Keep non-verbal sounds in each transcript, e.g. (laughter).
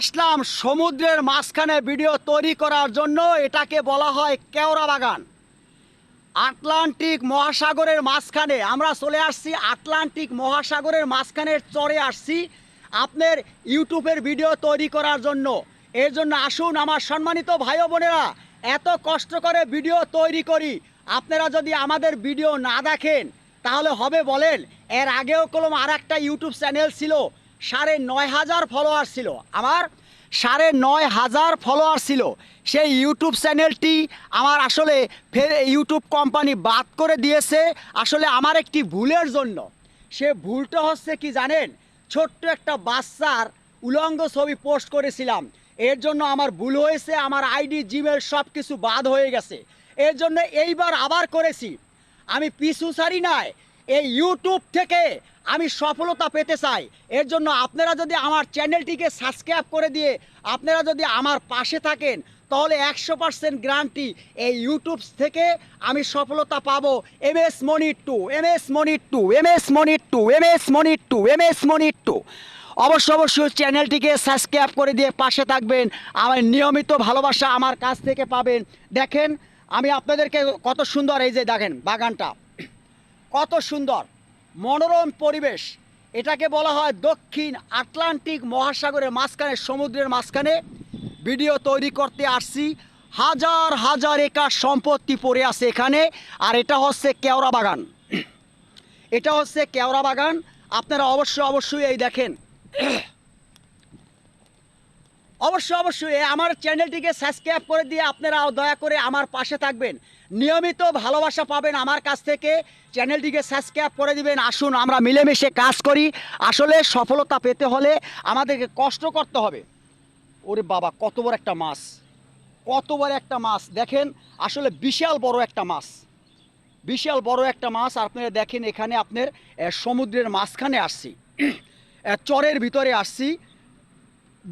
ইসলাম সমুদ্রের মাঝখানে ভিডিও তৈরি করার জন্য, এটাকে বলা হয় কেওড়া বাগান। আটলান্টিক মহাসাগরের মাঝখানে, আমরা চলে আসছি আটলান্টিক মহাসাগরের মাঝখানের চরে আসছি আপনার ইউটিউবের ভিডিও তৈরি করার জন্য। এর জন্য আসুন আমার সম্মানিত ভাই বোনেরা, এত কষ্ট করে ভিডিও তৈরি করি। আপনারা যদি আমাদের ভিডিও না দেখেন, তাহলে হবে বলেন, এর আগেও কলম আর একটা ইউটিউব চ্যানেল ছিল সাড়ে নয় হাজার ফলোয়ার ছিল। আমার সাড়ে নয় হাজার ফলোয়ার ছিল। সেই ইউটিউব চ্যানেলটি আমার আসলে ফের ইউটিউব কোম্পানি বাদ করে দিয়েছে আসলে আমার একটি ভুলের জন্য। সে ভুলটা হচ্ছে কি জানেন? ছোট্ট একটা বাচ্চার উলঙ্গ ছবি পোস্ট করেছিলাম। এর জন্য আমার ভুল হয়েছে, আমার আইডি জিমেল সব কিছু বাদ হয়ে গেছে। এর জন্য এইবার আবার করেছি। আমি পিছু ছাড়ি নাই এই ইউটিউব থেকে আমি সফলতা পেতে চাই। এর জন্য আপনারা যদি আমার চ্যানেলটিকে সাবস্ক্রাইব করে দিয়ে আপনারা যদি আমার পাশে থাকেন, তাহলে একশো পার্সেন্ট গ্রান্টি এই ইউটিউব থেকে আমি সফলতা পাবো। M S Monir two M S Monir two M S Monir two M S Monir two M S Monir two অবশ্য অবশ্যই চ্যানেলটিকে সাবস্ক্রাইব করে দিয়ে পাশে থাকবেন। আমার নিয়মিত ভালোবাসা আমার কাছ থেকে পাবেন। দেখেন, আমি আপনাদেরকে কত সুন্দর এই যে দেখেন বাগানটা। কত সুন্দর, মনোরম পরিবেশ। এটাকে বলা হয় দক্ষিণ আটলান্টিক মহাসাগরের মাঝখানে, সমুদ্রের মাঝখানে। ভিডিও তৈরি করতে আসছি। হাজার হাজার একার সম্পত্তি পড়ে আছে এখানে, আর এটা হচ্ছে কেওড়া বাগান। এটা হচ্ছে কেওড়া বাগান। আপনারা অবশ্যই অবশ্যই এই দেখেন। অবশ্যই অবশ্যই আমার চ্যানেলটিকে সাবস্ক্রাইব করে দিয়ে আপনারা দয়া করে আমার পাশে থাকবেন। নিয়মিত ভালোবাসা পাবেন আমার কাছ থেকে। চ্যানেলটিকে সাবস্ক্রাইব করে দিবেন। আসুন, আমরা মিলেমিশে কাজ করি। আসলে সফলতা পেতে হলে আমাদেরকে কষ্ট করতে হবে। ওরে বাবা, কত বড় একটা মাছ। কত বড় একটা মাছ। দেখেন, আসলে বিশাল বড় একটা মাছ। বিশাল বড় একটা মাছ। আপনারা দেখেন, এখানে আপনার সমুদ্রের মাঝখানে আসছি। চরের ভিতরে আসছি।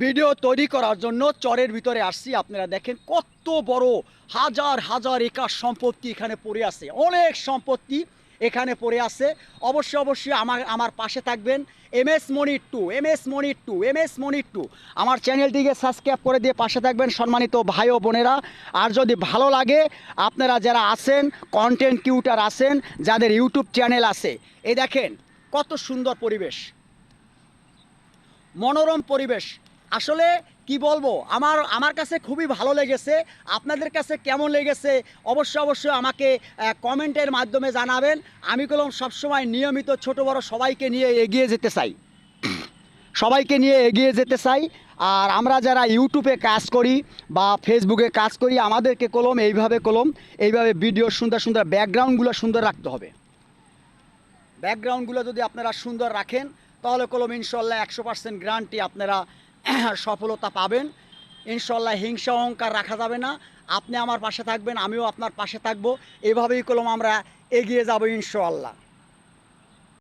ভিডিও তৈরি করার জন্য চরের ভিতরে আসছি। আপনারা দেখেন কত বড় হাজার হাজার একার সম্পত্তি এখানে পড়ে আছে। অনেক সম্পত্তি এখানে পড়ে আছে। অবশ্যই অবশ্যই আমার আমার পাশে থাকবেন M S Monir two M S Monir two M S Monir two. আমার চ্যানেলটিকে সাবস্ক্রাইব করে দিয়ে পাশে থাকবেন সম্মানিত ভাই ও বোনেরা। আর যদি ভালো লাগে, আপনারা যারা আছেন কন্টেন্ট কিউটার আছেন, যাদের ইউটিউব চ্যানেল আছে, এই দেখেন কত সুন্দর পরিবেশ। মনোরম পরিবেশ। আসলে কি বলব? আমার আমার কাছে খুবই ভালো লেগেছে। আপনাদের কাছে কেমন লেগেছে? অবশ্যই অবশ্যই আমাকে কমেন্টের মাধ্যমে জানাবেন। আমি কলম সবসময় নিয়মিত ছোট, বড় সবাইকে নিয়ে এগিয়ে যেতে চাই। সবাইকে নিয়ে এগিয়ে যেতে চাই। আর আমরা যারা ইউটিউবে কাজ করি বা ফেসবুকে কাজ করি, আমাদেরকে কলম, এইভাবে কলম, এইভাবে ভিডিও সুন্দর সুন্দর ব্যাকগ্রাউন্ডগুলো সুন্দর রাখতে হবে। ব্যাকগ্রাউন্ডগুলো যদি আপনারা সুন্দর রাখেন, তাহলে কলম ইনশাল্লাহ একশো পার্সেন্ট গ্যারান্টি আপনারা (coughs) সফলতা পাবেন। ইনশাল্লাহ হিংসা, অহংকার রাখা যাবে না। আপনি আমার পাশে থাকবেন, আমিও আপনার পাশে থাকব। এভাবেই কলম আমরা এগিয়ে যাব ইনশাল্লাহ